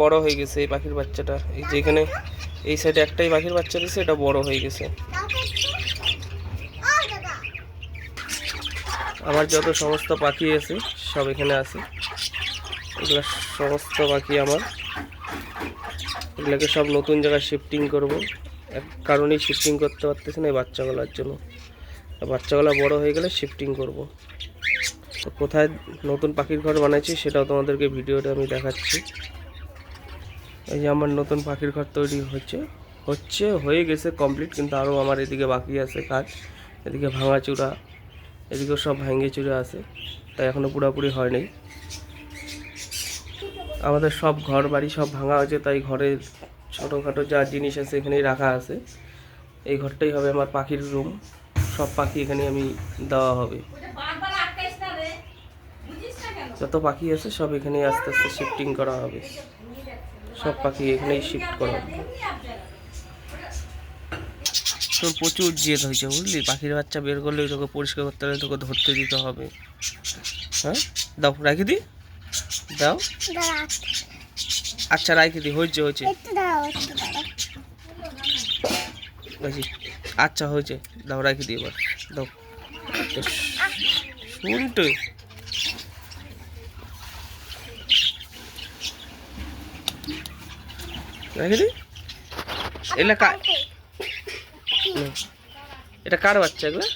বড় হয়ে গেছে এই পাখির বাচ্চাটা। এই যে এখানে এই সাইডে একটাই পাখির বাচ্চা দিছে এটা বড় হয়ে গেছে। আমার যত সমস্ত পাখি আছে, সব এখানে আছে। এগুলো সমস্ত পাখি আমার। এগুলোকে সব নতুন জায়গায় শিফটিং করব। এক কারণেই শিফটিং করতে পারতেছি না এই বাচ্চাগুলোর জন্য। বাচ্চাগুলো বড় হয়ে গেলে শিফটিং করব। তো কোথায় নতুন পাখির ঘর বানাইছি, সেটাও তোমাদেরকে ভিডিওটা আমি দেখাচ্ছি। এই যে আমার নতুন পাখির ঘর তৈরি হচ্ছে হচ্ছে, হয়ে গেছে কমপ্লিট কিন্তু আরও আমার এদিকে বাকি আছে কাজ। এদিকে ভাঙাচুরা, এদিকেও সব ভাঙে চুরে আছে, তাই এখনও পুরোপুরি হয়নি। আমাদের সব ঘর বাড়ি সব ভাঙা হয়েছে, তাই ঘরের ছোটোখাটো যা জিনিস আছে এখানেই রাখা আছে। এই ঘরটাই হবে আমার পাখির রুম সব পাখি এখানে আমি দেওয়া হবে। যত পাখি আছে সব এখানে আস্তে আস্তে শিফটিং করা হবে। সব পাখি এখানেই শিফট করা তোর প্রচুর জেদ হয়েছে বুঝলি? পাখির বাচ্চা বের করলে তোকে পরিষ্কার করতে হবে তোকে ধরতে দিতে হবে। হ্যাঁ? দাও রাখি দি। দাও। আচ্ছা রাখি দি, হয়েছে হয়েছে। আচ্ছা হয়েছে। দাও রাখি দি এবার। দাও। তো শুন তো রাখি দি এগুলা কার নে। এটা কার বাচ্চা এগুলো